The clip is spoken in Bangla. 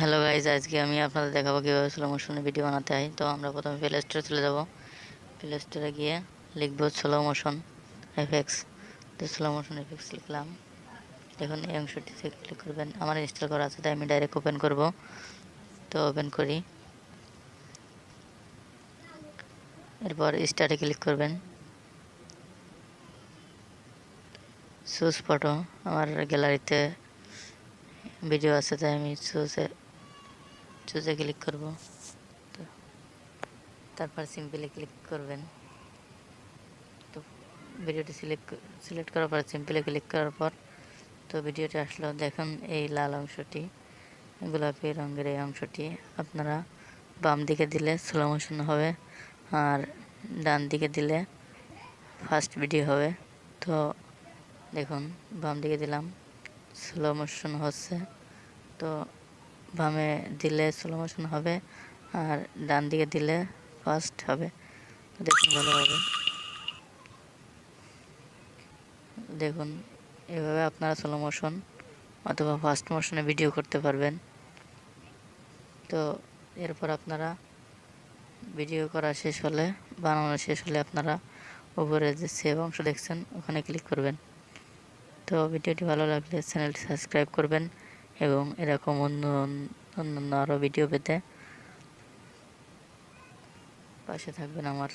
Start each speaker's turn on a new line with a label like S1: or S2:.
S1: হ্যালো গাইজ আজকে আমি আপনাদের দেখাবো কীভাবে স্লো মোশনে ভিডিও বানাতে হয়। তো আমরা প্রথমে প্লে স্টোরে চলে যাব। প্লে স্টোরে গিয়ে লিখব স্লো মোশন এফেক্টস তো স্লো মোশন এফেক্টস লিখলাম। দেখুন, এই অংশটিতে ক্লিক করবেন। আমার ইনস্টল করা আছে, তাই আমি ডাইরেক্ট ওপেন করব। তো ওপেন করি। এরপর স্টার্টে ক্লিক করবেন। সুস ফটো আমার গ্যালারিতে ভিডিও আছে, তাই আমি চুজে চুজে ক্লিক করব। তো তারপর সিম্পলি ক্লিক করবেন। তো ভিডিওটি সিলেক্ট সিলেক্ট করার পর সিম্পলি ক্লিক করার পর, তো ভিডিওটি আসলো। দেখুন এই লাল অংশটি, গোলাপি রঙের এই অংশটি। আপনারা বাম দিকে দিলে স্লো মোশন হবে, আর ডান দিকে দিলে ফার্স্ট ভিডিও হবে। তো দেখুন, বাম দিকে দিলাম স্লো মোশন হচ্ছে। তো বামে দিলে স্লো মোশন হবে আর ডান দিকে দিলে ফাস্ট হবে। দেখুন ভালোভাবে। দেখুন, এভাবে আপনারা স্লো মোশন অথবা ফাস্ট মোশনে ভিডিও করতে পারবেন। তো এরপর আপনারা ভিডিও করা শেষ হলে, বানানো শেষ হলে আপনারা উপরে যে সেভ অংশ দেখছেন, ওখানে ক্লিক করবেন। তো ভিডিওটি ভালো লাগলে চ্যানেলটি সাবস্ক্রাইব করবেন। এবং এরকম অন্য অন্যান্য আরও ভিডিও পেতে পাশে থাকবেন আমার।